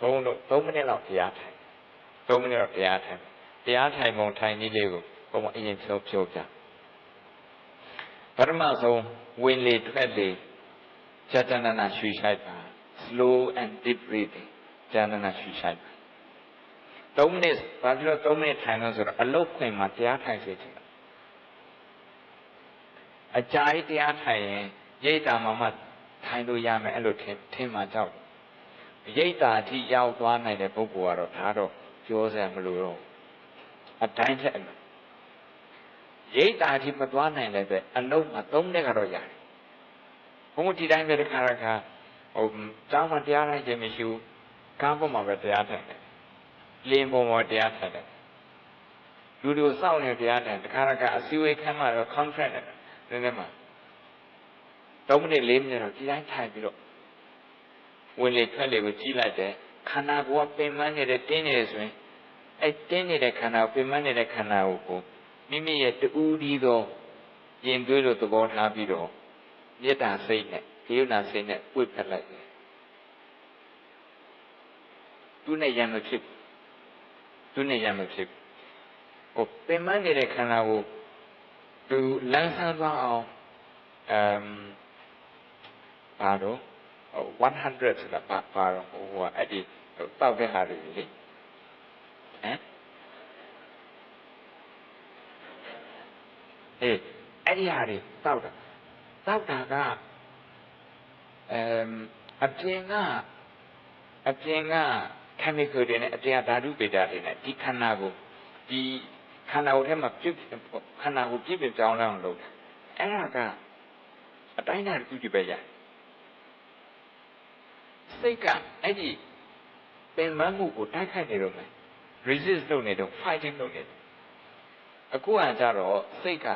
ဘုန်းတို့3မိနစ်လောက်တရားထိုင်3မိနစ်လောက်တရားထိုင်တရားထိုင်ပုံထိုင်နည်းလေးကိုဘုန်းကအရင်ပြောပြောပြပထမဆုံးဝင်လေထွက်လေကြာတနနာရှူရှိုက်ပါ slow and deep breathing ကြာတနနာရှူရှိုက်ပါ3မိနစ်ဘာဖြစ်လို့3မိနစ်ထိုင်လို့ဆိုတော့အလုတ်ခွင်မှာတရားထိုင်စေချင်တယ်အကြာကြီးတရားထိုင်ရင်ရိတ်တာမှမှထိုင်လို့ရမယ်အဲ့လိုထင်ထင်မှကြောက် ရိတ်တာအထိရောက်သွားနိုင်တဲ့ပုဂ္ဂိုလ်ကတော့ဒါတော့ပြောစရာမလိုတော့အတိုင်းထက်ရိတ်တာအထိမသွားနိုင်လည်းပဲအလုံးမှာ၃နှစ်ကတော့ရတယ်ဘုံဒီတိုင်းပဲတစ်ခါတစ်ခါဟိုတောင်းမှတရားနိုင်ခြင်းမရှိဘူးကားပေါ်မှာပဲတရားထိုင်တယ်လင်းပေါ်မှာတရားထိုင်တယ်လူတို့စောင့်နေတရားထိုင်တခါတခါအစည်းအဝေးခန်းမှာတော့ contract နဲ့နည်းနည်းမှာ3မိနစ်4မိနစ်တော့ဒီတိုင်းထိုင်ပြီးတော့ ဝင်လေထွက်လေကိုကြည့်လိုက်တယ်ခန္ဓာကိုယ်ကပင်ပန်းနေတဲ့တင်းနေတယ်ဆိုရင်အဲတင်းနေတဲ့ခန္ဓာကိုပင်ပန်းနေတဲ့ခန္ဓာကိုမိမိရဲ့တူးဒီသောရင်သွေးလိုသဘောထားပြီးတော့မေတ္တာစိတ်နဲ့ကိယနာစိတ်နဲ့ဝိဖက်လိုက်တယ်သူနဲ့ရံမဖြစ်သူနဲ့ရံမဖြစ်ဟိုပင်ပန်းနေတဲ့ခန္ဓာကိုသူလန်းဆန်းသွားအောင်အမ်ဘာတော့ 100ဆိုတာပါပါတော့ဟိုကအဲ့ဒီတောက်တဲ့ဟာတွေလေဟမ်အေးအဲ့ဒီဟာတွေတောက်တာတောက်တာကအမ်အပြင်ကအပြင်က chemical တွေနဲ့အပြင်ကဓာတုပေတာတွေနဲ့ဒီခန္ဓာကိုဒီခန္ဓာကိုယ်ထဲမှာပြုတ်ခန္ဓာကိုပြည့်ပြည့်ပြောင်းလဲအောင်လုပ်တာအဲ့ဒါကအတိုင်းအတာတစ်ခုတည်းပဲရတယ် စိတ်ကအဲ့ဒီပင်ပန်းမှုကိုတိုက်ခိုက်နေတော့မယ် resist လုပ်နေတော့ fighting လုပ်နေတယ်အခုကကြတော့စိတ်က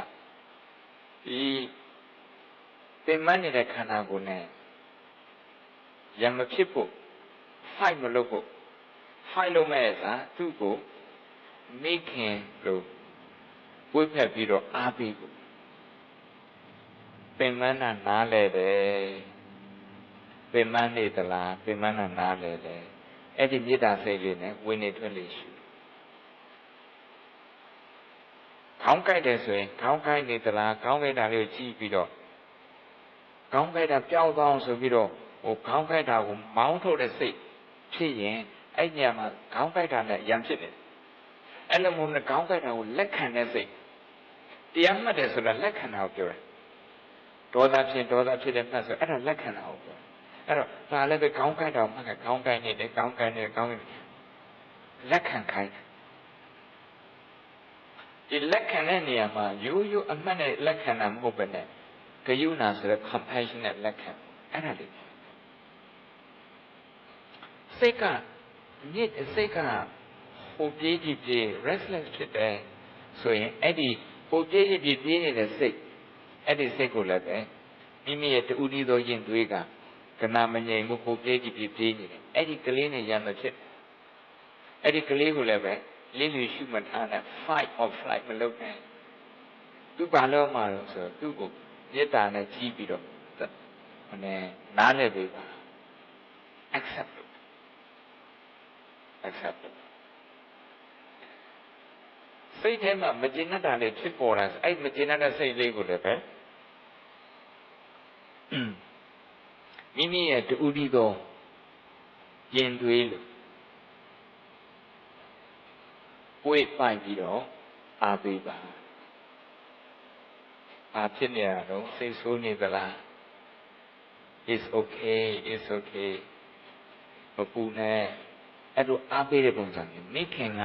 ဒီပင်ပန်းနေတဲ့ခန္ဓာကိုယ်နဲ့ရံမဖြစ်ဖို့ fight မလုပ်ဖို့ fight လုပ်မဲ့စာသူ့ကိုမိခင်လို့ဝိဖက်ပြီးတော့အားပေးဖို့ပင်မနာနားလဲတယ် ပင်မနေသလားပင်မနာနားလဲတယ်အဲ့ဒီမေတ္တာစိတ်လေးနဲ့ဝင်နေထွက်လေရှုခေါင်းကိုက်တယ်ဆိုရင်ခေါင်းကိုက်နေသလားခေါင်းကိုက်တာလေးကိုကြည့်ပြီးတော့ခေါင်းကိုက်တာပျောက်သွားအောင်ဆိုပြီးတော့ဟိုခေါင်းကိုက်တာကိုမောင်းထုတ်တဲ့စိတ်ဖြစ်ရင်အဲ့ညမှာခေါင်းကိုက်တာနဲ့ရံဖြစ်တယ်အဲ့လိုမျိုးနဲ့ခေါင်းကိုက်တာကိုလက်ခံတဲ့စိတ်တရားမှတ်တယ်ဆိုတာလက်ခံတာကိုပြောတယ်ဒေါသဖြစ်ဒေါသဖြစ်တဲ့မှတ်ဆိုအဲ့ဒါလက်ခံတာကိုပြော အဲ့တော့ဒါလည်းပဲခေါင်းကိုက်တာမှတ်ကခေါင်းကိုက်နေတယ်ခေါင်းကိုက်နေတယ်ခေါင်းကိုက်လက်ခံခိုင်းဒီလက်ခံတဲ့နေရာမှာရိုးရိုးအမှတ်နဲ့လက်ခံတာမဟုတ်ပဲနဲ့ဂယုဏဆိုတဲ့ compassion နဲ့လက်ခံအဲ့ဒါလေးစိတ်ကမြစ်စိတ်ကဟိုပြေးကြည့်ပြေး restless ဖြစ်တယ်ဆိုရင်အဲ့ဒီဟိုပြေးကြည့်ပြေးပြေးနေတဲ့စိတ်အဲ့ဒီစိတ်ကိုလည်းပဲမိမိရဲ့တူဒီသောရင်သွေးက ကနာမငြိမ်မှုဟိုပြေးကြည့်ပြေးပြေးနေတယ်အဲ့ဒီကလေးနဲ့ရံမဖြစ်အဲ့ဒီကလေးကိုလည်းပဲလင်းလူရှုမှတ်ထားတဲ့ fight or flight မလုပ်နဲ့သူဘာလို့မှလို့ဆိုတော့သူ့ကိုမေတ္တာနဲ့ကြီးပြီးတော့ဟိုနဲ့နားလည်ပေးပါ accept accept စိတ်ထဲမှာမကျေနပ်တာလေးဖြစ်ပေါ်လာအဲ့မကျေနပ်တဲ့စိတ်လေးကိုလည်းပဲ မိမိရဲ့တူဒီသောယင်သွေးလို့ပွေ့ပိုက်ပြီးတော့အားပေးပါဘာဖြစ်နေရတော့စိတ်ဆိုးနေသလား is okay is okay မပူနဲ့အဲ့လိုအားပေးတဲ့ပုံစံမျိုးမိခင်က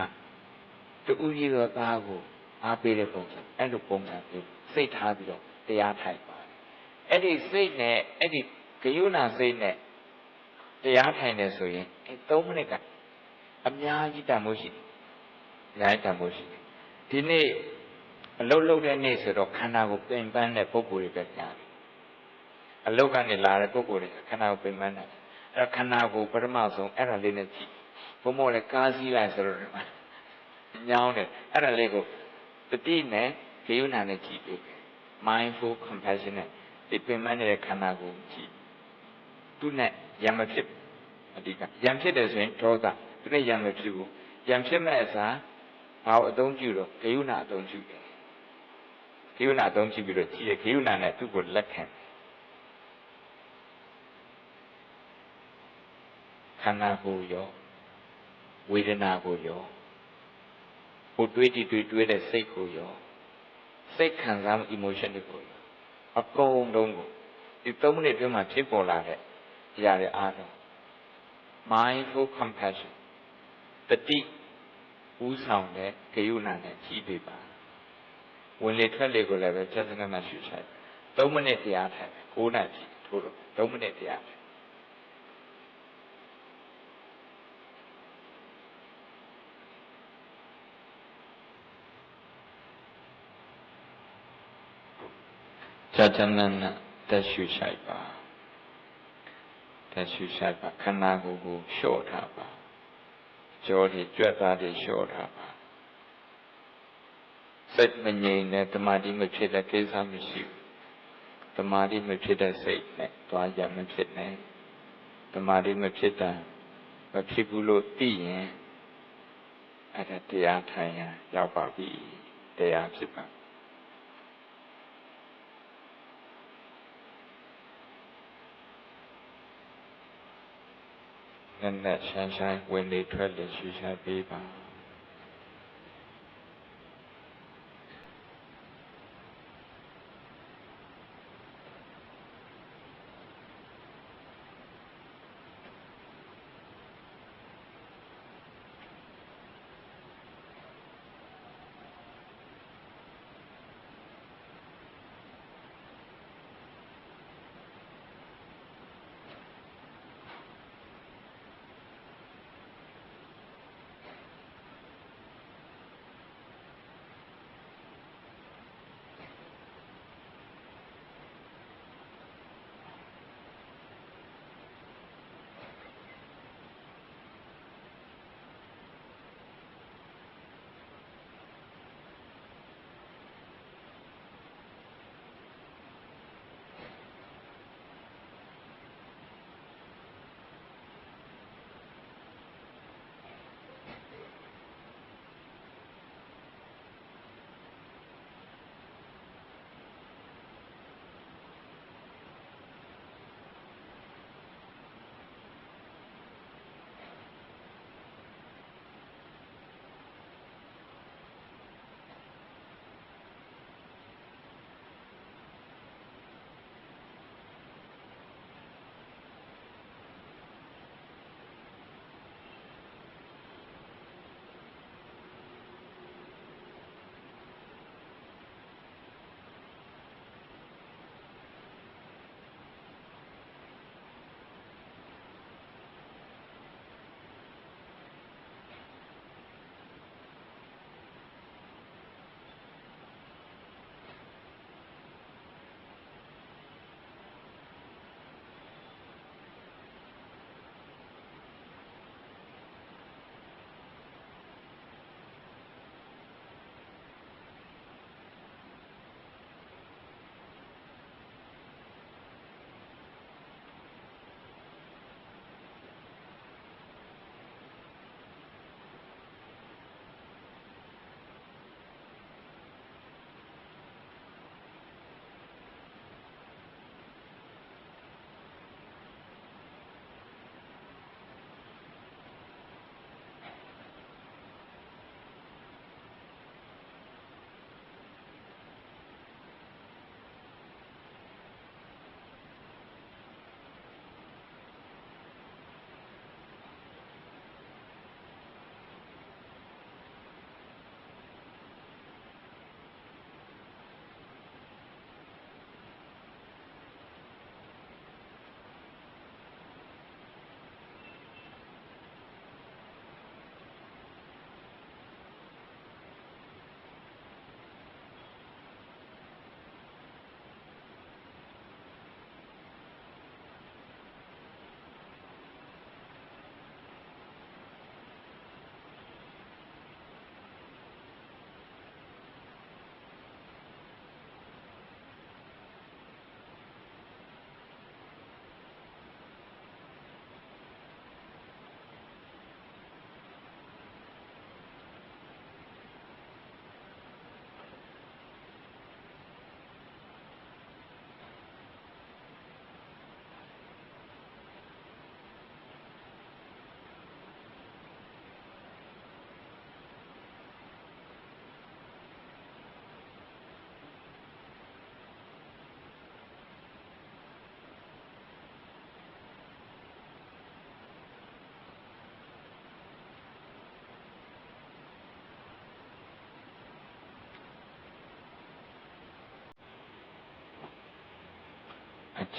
တူကြီးသောသားကိုအားပေးတဲ့ပုံစံအဲ့လိုပုံစံမျိုးစိတ်ထားပြီးတော့တရားထိုင်ပါအဲ့ဒီစိတ်နဲ့အဲ့ဒီ ဂယုဏစိတ်နဲ့တရားထိုင်တယ်ဆိုရင်အဲ3မိနစ်ကအများကြီးတန်ဖို့ရှိတယ်အများကြီးတန်ဖို့ရှိတယ်ဒီနေ့အလုတ်လုတ်တဲ့နေ့ဆိုတော့ခန္ဓာကိုပင်ပန်းတဲ့ပုံကိုယ်တွေပဲကြားတယ်အလုတ်ကနေလာတဲ့ပုံကိုယ်တွေခန္ဓာကိုပင်ပန်းတယ်အဲ့ခန္ဓာကိုပထမဆုံးအဲ့ဒါလေးနဲ့ကြည့်ဘုံမောလည်းကားစည်းလိုက်ဆိုတော့ညောင်းတယ်အဲ့ဒါလေးကိုတတိနဲ့ဂေယုဏနဲ့ကြည့်ပေး mindful compassion နဲ့ဒီပင်မနေတဲ့ခန္ဓာကိုကြည့် သူနဲ့ရံမဖြစ်အဓိကယံဖြစ်တယ်ဆိုရင်ဒေါသဒီနေ့ယံမဖြစ်ဘူးယံဖြစ်မဲ့အစားဘာကိုအသုံးပြုတော့ဂယုဏအသုံးပြုတယ်ဂယုဏအသုံးပြုပြီးတော့ကြည့်ရဂယုဏနဲ့သူ့ကိုလက်ခံခန္ဓာကိုယ်ရောဝေဒနာကိုရောဟိုတွေးကြည့်တွေးတွေးတဲ့စိတ်ကိုရောစိတ်ခံစားမှု emotion တွေကိုရောအကုန်လုံးကိုဒီ3မိနစ်အတွင်းမှာဖြစ်ပေါ်လာတဲ့အ ရာတွေအားလုံး mindful compassion တတိဥဆောင်တဲ့ဂယုဏနဲ့ကြီးပေးပါဝင်လေထွက်လေကိုလည်းပဲချက်စနနဲ့ရှုဆိုင်3မိနစ်တရားထိုင်9နာရီထိုးလို့3မိနစ်တရားထိုင်ကြာချမ်းနဲ့တက်ရှုဆိုင်ပါ တက်ရှုဆိုင်ပါခန္ဓာကိုယ်ကိုလျှော့ထားပါကြောတွေကြွက်သားတွေလျှော့ထားပါစိတ်မငြိမ်တဲ့တမာတိမဖြစ်တဲ့ကိစ္စမရှိဘူးတမာတိမဖြစ်တဲ့စိတ်နဲ့သွားရမဖြစ်နဲ့တမာတိမဖြစ်တာမဖြစ်ဘူးလို့သိရင်အဲ့ဒါတရားထိုင်ရရောက်ပါပြီတရားဖြစ်ပါ နက်နက်ရှမ်းရှမ်းဝင်လေထွက်လေရှူရှာပေးပါ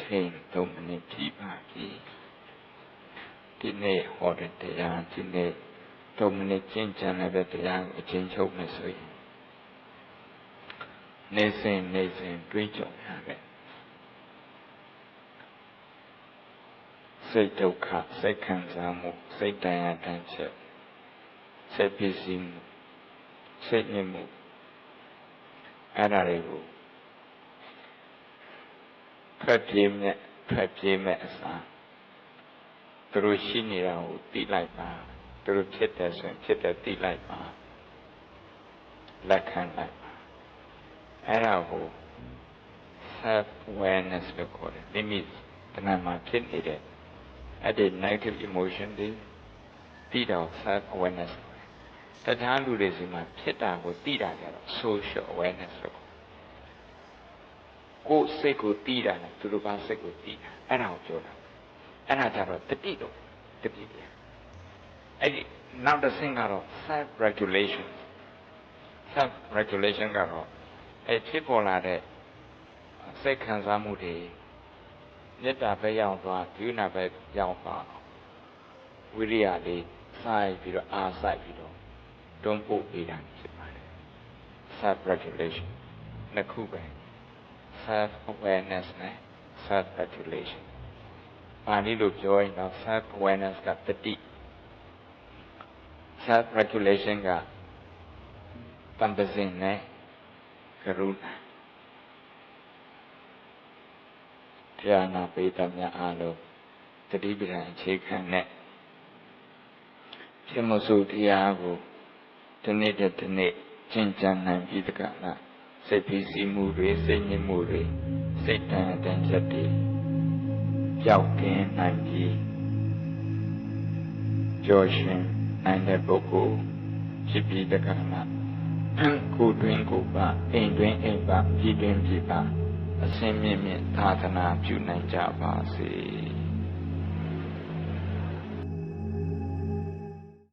ချိန်3မိနစ်ပြပါပြီဒီနေ့ဟောတဲ့တရားဒီနေ့3မိနစ်ကျင့်ကြံတဲ့တရားကိုအချင်းချုပ်မယ်ဆိုရင်နေစဉ်နေစဉ်တွေးကြုံရမယ်စိတ်ဒုက္ခစိတ်ခံစားမှုစိတ်တရားတန်းချက်စိတ်ပစ္စည်းမှုစိတ်ညစ်မှုအဲ့ဒါတွေကို ဖက်ပြေးမဲ့ဖက်ပြေးမဲ့အစားသူတို့ရှိနေတာကိုသိလိုက်ပါသူတို့ဖြစ်တယ်ဆိုရင်ဖြစ်တယ်သိလိုက်ပါလက်ခံလိုက်ပါအဲ့ဒါကို self awareness လို့ခေါ်တယ်မိမိတဏ္ဍာမှာဖြစ်နေတဲ့အဲ့ဒီ negative emotion တွေသိတော့ self awareness တခြားလူတွေစီမှာဖြစ်တာကိုသိတာကြတော့ social awareness လို့ ကိုယ်စိတ်ကိုသိတာနဲ့သူတို့ကစိတ်ကိုသိတာအဲ့ဒါကိုပြောတာအဲ့ဒါကြတော့တတိတော့တတိပြအဲ့ဒီနောက်တစ်ဆင့်ကတော့ self regulation self regulation ကတော့အဲ့ဖြစ်ပေါ်လာတဲ့စိတ်ခံစားမှုတွေမေတ္တာပဲရောက်သွားဒုနာပဲရောက်သွားဝိရိယလေးစိုက်ပြီးတော့အားစိုက်ပြီးတော့တွန်းပို့ပေးတာဖြစ်ပါတယ် self regulation နှစ်ခုပဲ self awareness နဲ့ self regulation ပါဠိလိုပြောရင်တော့ self awareness ကတတိ self regulation ကတန်ပစင်နဲ့ကရုဏာတရားနာပိသမြအားလုံးတတိပဒံအခြေခံနဲ့ဖြစ်မစုတရားကိုဒီနေ့တည်းဒီနေ့ကျင့်ကြံနိုင်ပြီးတကလား စိတ်ဖိစီးမှုတွေစိတ်ညစ်မှုတွေစိတ်တန်တန်ချက်တွေပျောက်ကင်းနိုင်ပြီးကြောရှင်နိုင်တဲ့ပုဂ္ဂိုလ်ဖြစ်ပြီးတကလားကိုယ်တွင်ကိုယ်ပါအိမ်တွင်အိမ်ပါပြည်တွင်ပြည်ပါအစင်းမြင့်မြင့်သာသနာပြုနိုင်ကြပါစေ